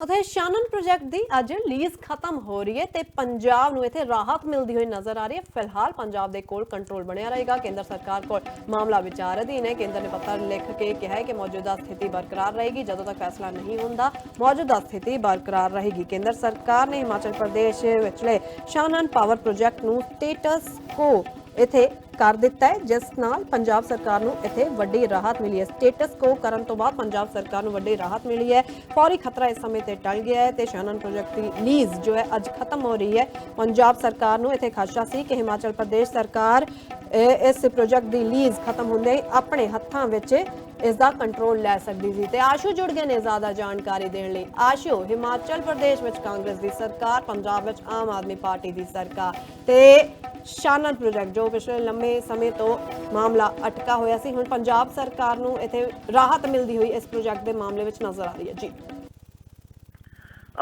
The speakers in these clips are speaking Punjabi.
ਅਤੇ ਸ਼ਾਨਨ ਪ੍ਰੋਜੈਕਟ ਦੀ ਅੱਜ ਲੀਜ਼ ਖਤਮ ਹੋ ਰਹੀ ਹੈ ਤੇ ਪੰਜਾਬ ਨੂੰ ਇੱਥੇ ਰਾਹਤ ਮਿਲਦੀ ਹੋਈ ਨਜ਼ਰ ਆ ਰਹੀ ਹੈ। ਫਿਲਹਾਲ ਪੰਜਾਬ ਦੇ ਕੋਲ ਕੰਟਰੋਲ ਬਣਿਆ ਰਹੇਗਾ। ਕੇਂਦਰ ਸਰਕਾਰ ਕੋਲ ਮਾਮਲਾ ਵਿਚਾਰ ਅਧੀਨ ਹੈ। ਕੇਂਦਰ ਨੇ ਪੱਤਰ ਲਿਖ ਕੇ ਕਿਹਾ ਹੈ ਕਿ ਮੌਜੂਦਾ ਸਥਿਤੀ ਬਰਕਰਾਰ ਰਹੇਗੀ। ਜਦੋਂ ਤੱਕ ਫੈਸਲਾ ਨਹੀਂ ਹੁੰਦਾ, ਮੌਜੂਦਾ ਸਥਿਤੀ ਬਰਕਰਾਰ ਰਹੇਗੀ। ਕੇਂਦਰ ਸਰਕਾਰ ਨੇ ਹਿਮਾਚਲ ਪ੍ਰਦੇਸ਼ ਵਿਚਲੇ ਸ਼ਾਨਨ ਪਾਵਰ ਪ੍ਰੋਜੈਕਟ ਨੂੰ ਸਟੇਟਸ ਕੋ ਇਥੇ ਕਰ ਦਿੱਤਾ ਹੈ, ਜਿਸ ਨਾਲ ਪੰਜਾਬ ਸਰਕਾਰ ਨੂੰ ਇੱਥੇ ਵੱਡੀ ਰਾਹਤ ਮਿਲੀ ਹੈ। ਸਟੇਟਸ ਕੋ ਕਰਨ ਤੋਂ ਬਾਅਦ ਪੰਜਾਬ ਸਰਕਾਰ ਨੂੰ ਵੱਡੀ ਰਾਹਤ ਮਿਲੀ ਹੈ। ਫੌਰੀ ਖਤਰਾ ਇਸ ਸਮੇਂ ਤੇ ਟਲ ਗਿਆ ਹੈ ਤੇ ਸ਼ਾਨਨ ਪ੍ਰੋਜੈਕਟ ਦੀ ਲੀਜ਼ ਜੋ ਹੈ ਅੱਜ ਖਤਮ ਹੋ ਰਹੀ ਹੈ। ਪੰਜਾਬ ਸਰਕਾਰ ਨੂੰ ਇੱਥੇ ਖਦਸ਼ਾ ਸੀ ਕਿ ਹਿਮਾਚਲ ਪ੍ਰਦੇਸ਼ ਸਰਕਾਰ ਇਸ ਪ੍ਰੋਜੈਕਟ ਦੀ ਲੀਜ਼ ਖਤਮ ਹੁੰਦੇ ਆਪਣੇ ਹੱਥਾਂ ਵਿੱਚ ਇਸ ਦਾ ਕੰਟਰੋਲ ਲੈ ਸਕਦੀ ਸੀ ਤੇ ਆਸ਼ੂ ਜੁੜ ਗਏ ਨੇ ਜ਼ਿਆਦਾ ਜਾਣਕਾਰੀ ਦੇਣ ਲਈ। ਆਸ਼ੂ, ਹਿਮਾਚਲ ਪ੍ਰਦੇਸ਼ ਵਿੱਚ ਕਾਂਗਰਸ ਦੀ ਸਰਕਾਰ, ਪੰਜਾਬ ਵਿੱਚ ਆਮ ਆਦਮੀ ਪਾਰਟੀ ਦੀ ਸਰਕਾਰ ਤੇ ਸ਼ਾਨਨ ਪ੍ਰੋਜੈਕਟ, ਜੋ ਪਿਛਲੇ ਲੰਮੇ ਸਮੇਂ ਤੋਂ ਮਾਮਲਾ ਅਟਕਾ ਹੋਇਆ ਸੀ। ਹੁਣ ਪੰਜਾਬ ਸਰਕਾਰ ਨੂੰ ਇੱਥੇ ਰਾਹਤ ਮਿਲਦੀ ਹੋਈ ਇਸ ਪ੍ਰੋਜੈਕਟ ਦੇ ਮਾਮਲੇ ਵਿੱਚ ਨਜ਼ਰ ਆ ਰਹੀ ਹੈ। ਜੀ।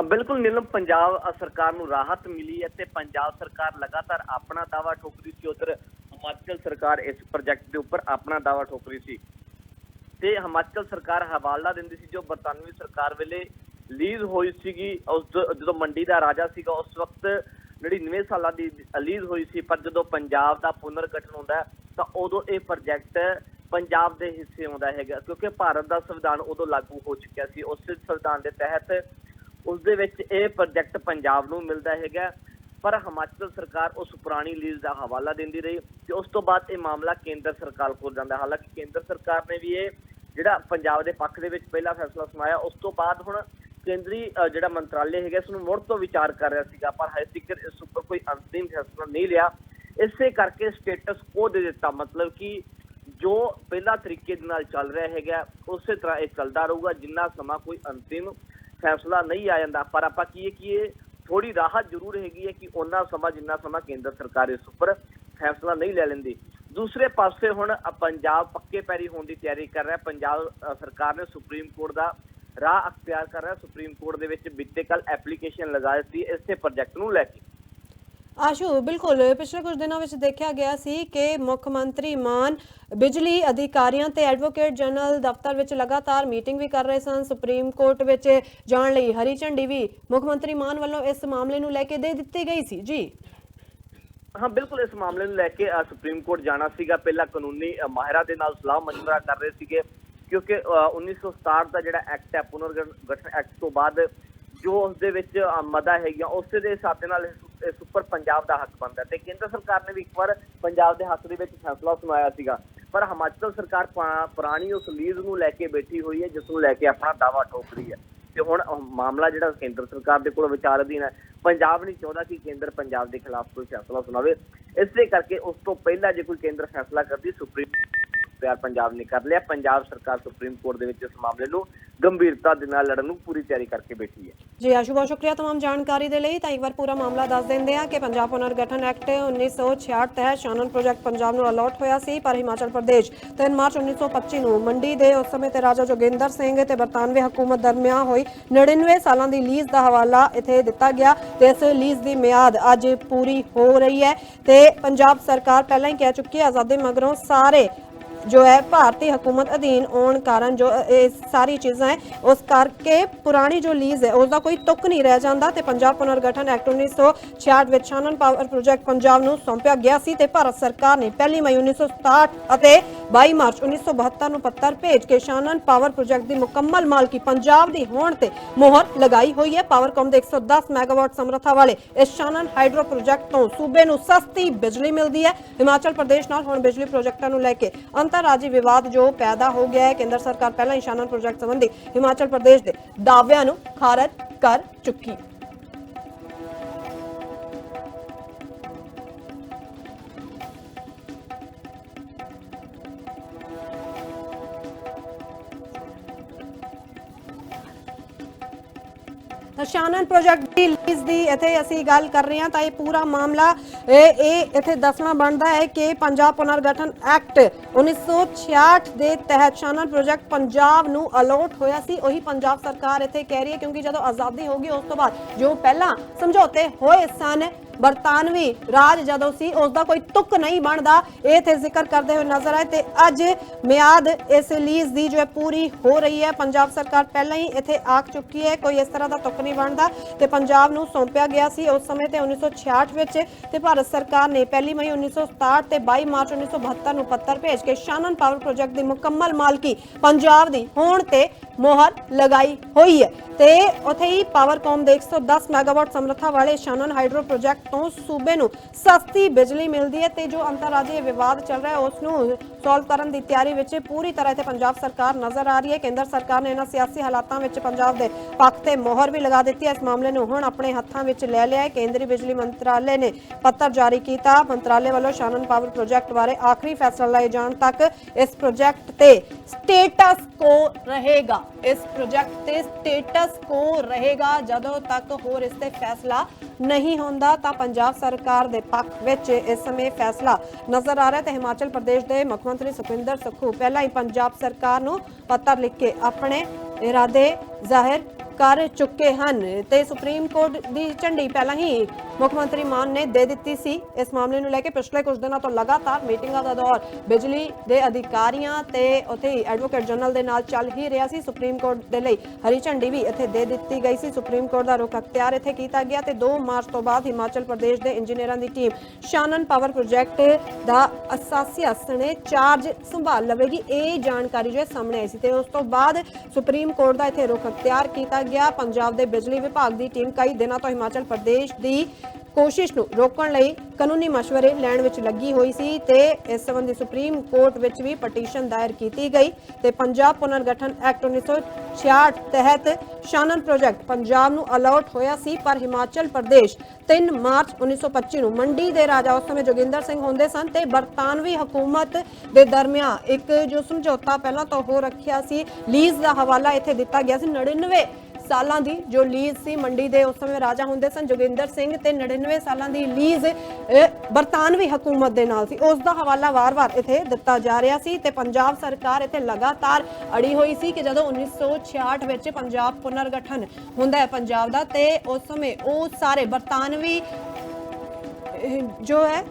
ਬਿਲਕੁਲ ਨੀਲਮ, ਪੰਜਾਬ ਸਰਕਾਰ ਨੂੰ ਰਾਹਤ ਮਿਲੀ ਹੈ ਤੇ ਪੰਜਾਬ ਸਰਕਾਰ ਲਗਾਤਾਰ ਆਪਣਾ ਦਾਵਾ ਠੋਕ ਰਹੀ ਸੀ। ਉਧਰ ਹਿਮਾਚਲ ਸਰਕਾਰ ਇਸ ਪ੍ਰੋਜੈਕਟ ਦੇ ਉੱਪਰ ਆਪਣਾ ਦਾਵਾ ਠੋਕ ਰਹੀ ਸੀ। ਤੇ ਹਿਮਾਚਲ ਸਰਕਾਰ ਹਵਾਲਾ ਦਿੰਦੀ ਸੀ, ਜੋ ਬਰਤਾਨਵੀ ਸਰਕਾਰ ਵੇਲੇ ਲੀਜ਼ ਹੋਈ ਸੀਗੀ। ਉਸ ਜਦੋਂ ਮੰਡੀ ਦਾ ਰਾਜਾ ਸੀਗਾ, ਉਸ ਵਕਤ 99 ਸਾਲਾਂ ਦੀ ਲੀਜ਼ ਹੋਈ ਸੀ, ਪਰ ਜਦੋਂ ਪੰਜਾਬ ਦਾ ਪੁਨਰਗਠਨ ਹੁੰਦਾ ਤਾਂ ਉਦੋਂ ਇਹ ਪ੍ਰੋਜੈਕਟ ਪੰਜਾਬ ਦੇ ਹਿੱਸੇ ਆਉਂਦਾ ਹੈਗਾ, ਕਿਉਂਕਿ ਭਾਰਤ ਦਾ ਸੰਵਿਧਾਨ ਉਦੋਂ ਲਾਗੂ ਹੋ ਚੁੱਕਿਆ ਸੀ। ਉਸ ਸੰਵਿਧਾਨ ਦੇ ਤਹਿਤ ਉਸ ਦੇ ਵਿੱਚ ਇਹ ਪ੍ਰੋਜੈਕਟ ਪੰਜਾਬ ਨੂੰ ਮਿਲਦਾ ਹੈਗਾ, ਪਰ ਹਿਮਾਚਲ ਸਰਕਾਰ ਉਸ ਪੁਰਾਣੀ ਲੀਜ਼ ਦਾ ਹਵਾਲਾ ਦਿੰਦੀ ਰਹੀ ਤੇ ਉਸ ਤੋਂ ਬਾਅਦ ਇਹ ਮਾਮਲਾ ਕੇਂਦਰ ਸਰਕਾਰ ਕੋਲ ਜਾਂਦਾ। ਹਾਲਾਂਕਿ ਕੇਂਦਰ ਸਰਕਾਰ ਨੇ ਵੀ ਇਹ ਜਿਹੜਾ ਪੰਜਾਬ ਦੇ ਪੱਖ ਦੇ ਵਿੱਚ ਪਹਿਲਾ ਫੈਸਲਾ ਸੁਣਾਇਆ, ਉਸ ਤੋਂ ਬਾਅਦ ਹੁਣ ਕੇਂਦਰੀ ਜਿਹੜਾ ਮੰਤਰਾਲੇ ਹੈਗਾ, ਇਸ ਨੂੰ ਮੁੜ ਤੋਂ ਵਿਚਾਰ ਕਰ ਰਿਹਾ ਸੀਗਾ। ਪਰ ਹਜੇ ਤੱਕ ਇਸ ਉੱਪਰ ਕੋਈ ਅੰਤਿਮ ਫੈਸਲਾ ਨਹੀਂ ਲਿਆ। ਇਸੇ ਕਰਕੇ ਸਟੇਟਸ ਕੋ ਦੇ ਦਿੱਤਾ। ਮਤਲਬ ਕਿ ਜੋ ਪਹਿਲਾ ਤਰੀਕੇ ਦੇ ਨਾਲ ਚੱਲ ਰਿਹਾ ਹੈਗਾ, ਉਸੇ ਤਰ੍ਹਾਂ ਇਹ ਚੱਲਦਾ ਰਹੂਗਾ, ਜਿੰਨਾ ਸਮਾਂ ਕੋਈ ਅੰਤਿਮ ਫੈਸਲਾ ਨਹੀਂ ਆ ਜਾਂਦਾ। ਪਰ ਆਪਾਂ ਕੀ ਕਿ ਇਹ ਥੋੜੀ ਰਾਹਤ ਜ਼ਰੂਰ ਹੈਗੀ ਹੈ ਕਿ ਉਹਨਾਂ ਸਮਾਂ, ਜਿੰਨਾ ਸਮਾਂ ਕੇਂਦਰ ਸਰਕਾਰ ਇਸ ਉੱਪਰ ਫੈਸਲਾ ਨਹੀਂ ਲੈ ਲੈਂਦੀ। ਦੂਸਰੇ ਪਾਸੇ ਹੁਣ ਪੰਜਾਬ ਪੱਕੇ ਪੈਰੀ ਹੋਣ ਦੀ ਤਿਆਰੀ ਕਰ ਰਿਹਾ। ਪੰਜਾਬ ਸਰਕਾਰ ਨੇ ਸੁਪਰੀਮ ਕੋਰਟ ਦਾ ਰਾਹ ਅਖਤਿਆਰ ਕਰ ਰਿਹਾ ਸੁਪਰੀਮ ਕੋਰਟ ਦੇ ਵਿੱਚ ਬੀਤੇ ਕੱਲ ਐਪਲੀਕੇਸ਼ਨ ਲਗਾਈ ਸੀ ਇਸੇ ਪ੍ਰੋਜੈਕਟ ਨੂੰ ਲੈ ਕੇ। ਆਸ਼ੂ ਬਿਲਕੁਲ ਪਿਛਲੇ ਕੁਝ ਦਿਨਾਂ ਵਿੱਚ ਦੇਖਿਆ ਗਿਆ ਸੀ ਕਿ ਮੁੱਖ ਮੰਤਰੀ ਮਾਨ ਬਿਜਲੀ ਅਧਿਕਾਰੀਆਂ ਤੇ ਐਡਵੋਕੇਟ ਜਨਰਲ ਦਫ਼ਤਰ ਵਿੱਚ ਲਗਾਤਾਰ ਮੀਟਿੰਗ ਵੀ ਕਰ ਰਹੇ ਸਨ। ਸੁਪਰੀਮ ਕੋਰਟ ਵਿੱਚ ਜਾਣ ਲਈ ਹਰੀ ਝੰਡੀ ਵੀ ਮੁੱਖ ਮੰਤਰੀ ਮਾਨ ਵੱਲੋਂ ਇਸ ਮਾਮਲੇ ਨੂੰ ਲੈ ਕੇ ਦੇ ਦਿੱਤੀ ਗਈ ਸੀ। ਜੀ। ਹਾਂ ਬਿਲਕੁਲ ਇਸ ਮਾਮਲੇ ਨੂੰ ਲੈ ਕੇ ਸੁਪਰੀਮ ਕੋਰਟ ਜਾਣਾ ਸੀਗਾ। ਪਹਿਲਾਂ ਕਾਨੂੰਨੀ ਮਾਹਿਰਾਂ ਦੇ ਨਾਲ ਸਲਾਹ ਮਸ਼ਵਰਾ ਕਰ ਰਹੇ ਸੀਗੇ। ਕਿਉਂਕਿ ਅ, 1967 ਦਾ ਜਿਹੜਾ ਐਕਟ ਹੈ ਪੁਨਰਗਠਨ ਐਕਟ ਤੋਂ ਬਾਅਦ ਜੋ ਉਸ ਦੇ ਵਿੱਚ ਅ, ਮਦਾ ਹੈਗੀਆਂ ਉਸੇ ਦੇ ਹਿਸਾਬ ਦੇ ਨਾਲ ਇਸ ਉੱਪਰ ਪੰਜਾਬ ਦਾ ਹੱਕ ਬਣਦਾ ਤੇ ਕੇਂਦਰ ਸਰਕਾਰ ਨੇ ਵੀ ਇੱਕ ਵਾਰ ਪੰਜਾਬ ਦੇ ਹੱਕ ਦੇ ਵਿੱਚ ਫੈਸਲਾ ਸੁਣਾਇਆ ਸੀਗਾ। ਪਰ ਹਿਮਾਚਲ ਸਰਕਾਰ ਪੁਰਾਣੀ ਉਸ ਲੀਜ਼ ਨੂੰ ਲੈ ਕੇ ਬੈਠੀ ਹੋਈ ਹੈ ਜਿਸ ਨੂੰ ਲੈ ਕੇ ਆਪਣਾ ਦਾਵਾ ਠੋਕ ਰਹੀ ਹੈ। ਤੇ ਹੁਣ ਮਾਮਲਾ ਜਿਹੜਾ ਕੇਂਦਰ ਸਰਕਾਰ ਦੇ ਕੋਲ ਵਿਚਾਰ ਅਧੀਨ ਹੈ ਪੰਜਾਬ ਨਹੀਂ ਚਾਹੁੰਦਾ ਕਿ ਕੇਂਦਰ ਪੰਜਾਬ ਦੇ ਖਿਲਾਫ ਕੋਈ ਫੈਸਲਾ ਸੁਣਾਵੇ। ਇਸੇ ਕਰਕੇ ਉਸ ਤੋਂ ਪਹਿਲਾਂ ਜੇ ਕੋਈ ਕੇਂਦਰ ਫੈਸਲਾ ਕਰਦੀ ਸੁਪਰੀਮ ਪਿਆਰ ਪੰਜਾਬ ਨੇ ਕਰ ਲਿਆ ਪੰਜਾਬ ਸਰਕਾਰ ਸੁਪਰੀਮ ਕੋਰਟ ਦੇ ਵਿੱਚ ਇਸ ਮਾਮਲੇ ਨੂੰ ਗੰਭੀਰਤਾ ਦੇ ਨਾਲ ਲੜਨ ਨੂੰ ਪੂਰੀ ਤਿਆਰੀ ਕਰਕੇ ਬੈਠੀ ਹੈ ਜੀ ਆਸ਼ੂ ਬਹੁਤ ਸ਼ੁਕਰੀਆ तमाम ਜਾਣਕਾਰੀ ਦੇ ਲਈ ਤਾਂ ਇੱਕ ਵਾਰ ਪੂਰਾ ਮਾਮਲਾ ਦੱਸ ਦਿੰਦੇ ਆ ਕਿ ਪੰਜਾਬ ਪੁਨਰਗਠਨ ਐਕਟ 1966 ਤਹਿਤ ਸ਼ਾਨਨ ਪ੍ਰੋਜੈਕਟ ਪੰਜਾਬ ਨੂੰ ਅਲਾਟ ਹੋਇਆ ਸੀ ਪਰ ਹਿਮਾਚਲ ਪ੍ਰਦੇਸ਼ 3 ਮਾਰਚ 1925 ਨੂੰ ਮੰਡੀ ਦੇ ਉਸ ਸਮੇਂ ਤੇ ਰਾਜਾ ਜੋਗਿੰਦਰ ਸਿੰਘ ਤੇ ਬਰਤਾਨਵੀ ਹਕੂਮਤ ਦਰਮਿਆਨ ਹੋਈ 99 ਸਾਲਾਂ ਦੀ ਲੀਜ਼ ਦਾ ਹਵਾਲਾ ਇੱਥੇ ਦਿੱਤਾ ਗਿਆ ਤੇ ਇਸ ਲੀਜ਼ ਦੀ ਮਿਆਦ ਅੱਜ ਪੂਰੀ ਹੋ ਰਹੀ ਹੈ ਤੇ ਪੰਜਾਬ ਸਰਕਾਰ ਪਹਿਲਾਂ ਹੀ ਕਹਿ ਚੁੱਕੀ ਹੈ ਆਜ਼ਾਦੀ ਮਗਰੋਂ ਸਾਰੇ ਜੋ ਹੈ ਭਾਰਤੀ ਹਕੂਮਤ ਅਧੀਨ ਆਉਣ ਕਾਰਨ ਜੋ ਇਹ ਸਾਰੀ ਚੀਜ਼ਾਂ ਹੈ, ਉਸ ਕਰਕੇ ਪੁਰਾਣੀ ਜੋ ਲੀਜ਼ ਹੈ ਉਸ ਦਾ ਕੋਈ ਤੁਕ ਨਹੀਂ ਰਹਿ ਜਾਂਦਾ ਤੇ ਪੰਜਾਬ ਪੁਨਰਗਠਨ ਐਕਟ 1966 ਵਿੱਚ ਸ਼ਾਨਨ ਪਾਵਰ ਪ੍ਰੋਜੈਕਟ ਪੰਜਾਬ ਨੂੰ ਸੌਂਪਿਆ ਗਿਆ ਸੀ ਤੇ ਭਾਰਤ ਸਰਕਾਰ ਨੇ 1 ਮਈ 1967 ਅਤੇ 22 ਮਾਰਚ 1972 ਨੂੰ ਪੱਤਰ ਭੇਜ ਕੇ ਸ਼ਾਨਨ ਪਾਵਰ ਪ੍ਰੋਜੈਕਟ ਦੀ ਮੁਕੰਮਲ ਮਾਲਕੀ ਪੰਜਾਬ ਦੀ ਹੋਣ ਤੇ ਮੋਹਰ ਲਗਾਈ ਹੋਈ ਹੈ। ਪਾਵਰਕਾਮ ਦੇ 110 ਮੈਗਾਵਾਟ ਸਮਰੱਥਾ ਵਾਲੇ ਇਸ ਸ਼ਾਨਨ ਹਾਈਡਰੋ ਪ੍ਰੋਜੈਕਟ ਤੋਂ ਸੂਬੇ ਨੂੰ ਸਸਤੀ ਬਿਜਲੀ ਮਿਲਦੀ ਹੈ। ਹਿਮਾਚਲ ਪ੍ਰਦੇਸ਼ ਨਾਲ ਹੁਣ ਬਿਜਲੀ ਪ੍ਰੋਜੈਕਟਾਂ ਨੂੰ ਲੈ ਕੇ ਅੰਤ ਅੰਤਰਰਾਜੀ ਵਿਵਾਦ ਜੋ ਪੈਦਾ ਹੋ ਗਿਆ ਹੈ, ਕੇਂਦਰ ਸਰਕਾਰ ਪਹਿਲਾਂ ਹੀ ਪ੍ਰੋਜੈਕਟ ਸੰਬੰਧੀ ਹਿਮਾਚਲ ਪ੍ਰਦੇਸ਼ ਦੇ ਦਾਅਵਿਆਂ ਨੂੰ ਖਾਰਜ ਕਰ ਚੁੱਕੀ। ਸ਼ਾਨਨ ਪ੍ਰੋਜੈਕਟ ਦੀ ਲੀਜ਼ ਦੀ ਇੱਥੇ ਅਸੀਂ ਗੱਲ ਕਰ ਰਹੇ ਹਾਂ ਤਾਂ ਇਹ ਪੂਰਾ ਮਾਮਲਾ ਇਹ ਇਹ ਇੱਥੇ ਦੱਸਣਾ ਬਣਦਾ ਹੈ ਕਿ ਪੰਜਾਬ ਪੁਨਰਗਠਨ ਐਕਟ 1966 ਦੇ ਤਹਿਤ ਸ਼ਾਨਨ ਪ੍ਰੋਜੈਕਟ ਪੰਜਾਬ ਨੂੰ ਅਲੋਟ ਹੋਇਆ ਸੀ। ਉਹੀ ਪੰਜਾਬ ਸਰਕਾਰ ਇੱਥੇ ਕਹਿ ਰਹੀ ਹੈ ਕਿਉਂਕਿ ਜਦੋਂ ਆਜ਼ਾਦੀ ਹੋ ਗਈ, ਉਸ ਤੋਂ ਬਾਅਦ ਜੋ ਪਹਿਲਾਂ ਸਮਝੌਤੇ ਹੋਏ ਸਨ ਬਰਤਾਨਵੀ ਰਾਜ ਜਦੋਂ ਸੀ ਉਸ ਦਾ ਕੋਈ ਤੁਕ ਨਹੀਂ ਬਣਦਾ। ਇਹ ਤੇ ਜ਼ਿਕਰ ਕਰਦੇ ਹੋਏ ਨਜ਼ਰ ਆਏ ਤੇ ਅੱਜ ਮਿਆਦ ਇਸ ਲੀਜ਼ ਦੀ ਜੋ ਹੈ ਪੂਰੀ ਹੋ ਰਹੀ ਹੈ। ਪੰਜਾਬ ਸਰਕਾਰ ਪਹਿਲਾਂ ਹੀ ਇੱਥੇ ਆਕ ਚੁੱਕੀ ਹੈ, ਕੋਈ ਇਸ ਤਰ੍ਹਾਂ ਦਾ ਤੁਕ ਨਹੀਂ ਬਣਦਾ ਤੇ ਪੰਜਾਬ ਨੂੰ ਸੌਂਪਿਆ ਗਿਆ ਸੀ ਉਸ ਸਮੇਂ ਤੇ 1966 ਵਿੱਚ ਤੇ ਭਾਰਤ ਸਰਕਾਰ ਨੇ ਪਹਿਲੀ ਮਈ 1967 ਤੇ 22 ਮਾਰਚ 1972 ਨੂੰ ਪੱਤਰ ਭੇਜ ਕੇ ਸ਼ਾਨਨ ਪਾਵਰ ਪ੍ਰੋਜੈਕਟ ਦੀ ਮੁਕੰਮਲ ਮਾਲਕੀ ਪੰਜਾਬ ਦੀ ਹੋਣ ਤੇ ਮੋਹਰ ਲਗਾਈ ਹੋਈ ਹੈ। ਤੇ ਉਥੇ ਹੀ ਪਾਵਰਕਾਮ ਦੇ 110 ਮੈਗਾਵਾਟ ਸਮਰੱਥਾ ਵਾਲੇ ਸ਼ਾਨਨ ਹਾਈਡਰੋ ਪ੍ਰੋਜੈਕਟ ਤੋਂ ਸੂਬੇ ਨੂੰ ਸਸਤੀ ਬਿਜਲੀ ਮਿਲਦੀ ਹੈ ਤੇ ਜੋ ਅੰਤਰਰਾਜੀ ਵਿਵਾਦ ਚੱਲ ਰਿਹਾ ਹੈ ਉਸ ਨੂੰ ਸੋਲਵ ਕਰਨ ਦੀ ਤਿਆਰੀ ਵਿੱਚ ਪੂਰੀ ਤਰ੍ਹਾਂ ਤੇ ਪੰਜਾਬ ਸਰਕਾਰ ਨਜ਼ਰ ਆ ਰਹੀ ਹੈ। ਕੇਂਦਰ ਸਰਕਾਰ ਨੇ ਇਹਨਾਂ ਸਿਆਸੀ ਹਾਲਾਤਾਂ ਵਿੱਚ ਪੰਜਾਬ ਦੇ ਪੱਖ ਤੇ ਮੋਹਰ ਵੀ ਲਗਾ ਦਿੱਤੀ ਹੈ। ਇਸ ਮਾਮਲੇ ਨੂੰ ਹੁਣ ਆਪਣੇ ਹੱਥਾਂ ਵਿੱਚ ਲੈ ਲਿਆ ਹੈ। ਕੇਂਦਰੀ ਬਿਜਲੀ ਮੰਤਰਾਲੇ ਨੇ ਪੱਤਰ ਜਾਰੀ ਕੀਤਾ। ਮੰਤਰਾਲੇ ਵੱਲੋਂ ਸ਼ਾਨਨ ਪਾਵਰ ਪ੍ਰੋਜੈਕਟ ਬਾਰੇ ਆਖਰੀ ਫੈਸਲਾ ਲਏ ਜਾਣ ਤੱਕ ਇਸ ਪ੍ਰੋਜੈਕਟ ਤੇ ਸਟੇਟਸ ਕੋ ਰਹੇਗਾ। ਇਸ ਪ੍ਰੋਜੈਕਟ ਤੇ ਸਟੇਟਸ ਕੋ ਰਹੇਗਾ? ਜਦੋਂ ਤੱਕ ਹੋਰ ਇਸ ਤੇ ਫੈਸਲਾ ਨਹੀਂ ਹੁੰਦਾ, ਤਾਂ ਪੰਜਾਬ ਸਰਕਾਰ ਦੇ ਪੱਖ ਵਿੱਚ ਇਸ ਸਮੇਂ ਫੈਸਲਾ ਨਜ਼ਰ ਆ ਰਿਹਾ ਤੇ ਹਿਮਾਚਲ ਪ੍ਰਦੇਸ਼ ਦੇ ਮੁੱਖ ਮੰਤਰੀ ਸੁਖਵਿੰਦਰ ਸੁਖੂ, ਪਹਿਲਾਂ ਹੀ ਪੰਜਾਬ ਸਰਕਾਰ ਨੂੰ ਪੱਤਰ ਲਿਖ ਕੇ ਆਪਣੇ ਇਰਾਦੇ ਜ਼ਾਹਿਰ ਕਰ ਚੁੱਕੇ ਹਨ ਤੇ ਸੁਪਰੀਮ ਕੋਰਟ ਦੀ ਝੰਡੀ ਪਹਿਲਾਂ ਹੀ ਮੁੱਖ ਮੰਤਰੀ ਮਾਨ ਨੇ ਦੇ ਦਿੱਤੀ ਸੀ। ਇਸ ਮਾਮਲੇ ਨੂੰ ਲੈ ਕੇ ਪਿਛਲੇ ਕੁਝ ਦਿਨਾਂ ਤੋਂ ਲਗਾਤਾਰ ਮੀਟਿੰਗਾਂ ਦਾ ਦੌਰ ਬਿਜਲੀ ਦੇ ਅਧਿਕਾਰੀਆਂ ਤੇ ਉੱਥੇ ਐਡਵੋਕੇਟ ਜਨਰਲ ਦੇ ਨਾਲ ਚੱਲ ਹੀ ਰਿਹਾ ਸੀ। ਸੁਪਰੀਮ ਕੋਰਟ ਦੇ ਲਈ ਹਰੀ ਝੰਡੀ ਵੀ ਇੱਥੇ ਦੇ ਦਿੱਤੀ ਗਈ ਸੀ। ਸੁਪਰੀਮ ਕੋਰਟ ਦਾ ਰੁਖ ਅਖਤਿਆਰ ਇੱਥੇ ਕੀਤਾ ਗਿਆ ਤੇ 2 ਮਾਰਚ ਤੋਂ ਬਾਅਦ ਹਿਮਾਚਲ ਪ੍ਰਦੇਸ਼ ਦੇ ਇੰਜੀਨੀਅਰਾਂ ਦੀ ਟੀਮ ਸ਼ਾਨਨ ਪਾਵਰ ਪ੍ਰੋਜੈਕਟ ਦਾ ਅਸਾਸੀਆ ਸਣੇ ਚਾਰਜ ਸੰਭਾਲ ਲਵੇਗੀ। ਇਹ ਜਾਣਕਾਰੀ ਜੋ ਸਾਹਮਣੇ ਆਈ ਸੀ ਤੇ ਉਸ ਤੋਂ ਬਾਅਦ ਸੁਪਰੀਮ ਕੋਰਟ ਦਾ ਇੱਥੇ ਰੁਖ ਅਖਤਿਆਰ ਕੀਤਾ ਗਿਆ। ਪੰਜਾਬ ਦੇ ਬਿਜਲੀ ਵਿਭਾਗ ਦੀ ਟੀਮ ਕਈ ਦਿਨਾਂ ਤੋਂ ਹਿਮਾਚਲ ਪ੍ਰਦੇਸ਼ ਦੀ ਕੋਸ਼ਿਸ਼ ਨੂੰ ਰੋਕਣ ਲਈ ਕਾਨੂੰਨੀ مشਵਰੇ ਲੈਣ ਵਿੱਚ ਲੱਗੀ ਹੋਈ ਸੀ ਤੇ ਇਸ ਸੰਬੰਧੀ ਸੁਪਰੀਮ ਕੋਰਟ ਵਿੱਚ ਵੀ ਪਟੀਸ਼ਨ ਦਾਇਰ ਕੀਤੀ ਗਈ ਤੇ ਪੰਜਾਬ ਪੁਨਰਗਠਨ ਐਕਟ 1966 ਤਹਿਤ ਸ਼ਾਨਨ ਪ੍ਰੋਜੈਕਟ ਪੰਜਾਬ ਨੂੰ ਅਲਾਟ ਹੋਇਆ ਸੀ, ਪਰ ਹਿਮਾਚਲ ਪ੍ਰਦੇਸ਼ 3 ਮਾਰਚ 1925 ਨੂੰ ਮੰਡੀ ਦੇ ਰਾਜਾ ਉਸ ਸਮੇਂ ਜੋਗਿੰਦਰ ਸਿੰਘ ਹੁੰਦੇ ਸਨ ਤੇ ਬਰਤਾਨਵੀ ਹਕੂਮਤ ਦੇ ਦਰਮਿਆਨ ਇੱਕ ਜੋ ਸਮਝੌਤਾ ਪਹਿਲਾਂ ਤੋਂ ਹੋ ਰੱਖਿਆ ਸੀ, ਲੀਜ਼ ਦਾ ਹਵਾਲਾ ਇੱਥੇ ਦਿੱਤਾ ਗਿਆ ਸੀ। 99 ਸਾਲਾਂ ਦੀ ਜੋ ਲੀਜ਼ ਸੀ, ਮੰਡੀ ਦੇ ਉਸ ਸਮੇਂ ਰਾਜਾ ਹੁੰਦੇ ਸਨ, ਜੋਗਿੰਦਰ ਸਿੰਘ ਤੇ 99 ਸਾਲਾਂ ਦੀ ਲੀਜ਼ ਬਰਤਾਨਵੀ ਹਕੂਮਤ ਦੇ ਨਾਲ ਸੀ। ਉਸ ਦਾ ਹਵਾਲਾ ਵਾਰ-ਵਾਰ ਇੱਥੇ ਦਿੱਤਾ ਜਾ ਰਿਹਾ ਸੀ ਤੇ ਪੰਜਾਬ ਸਰਕਾਰ ਇੱਥੇ ਲਗਾਤਾਰ ਅੜੀ ਹੋਈ ਸੀ ਕਿ ਜਦੋਂ 1966 ਵਿੱਚ ਪੰਜਾਬ ਪੁਨਰਗਠਨ ਹੁੰਦਾ ਹੈ ਪੰਜਾਬ ਦਾ, ਤੇ ਉਸ ਸਮੇਂ ਉਹ ਸਾਰੇ ਬਰਤਾਨਵੀ ਜੋ ਹੈ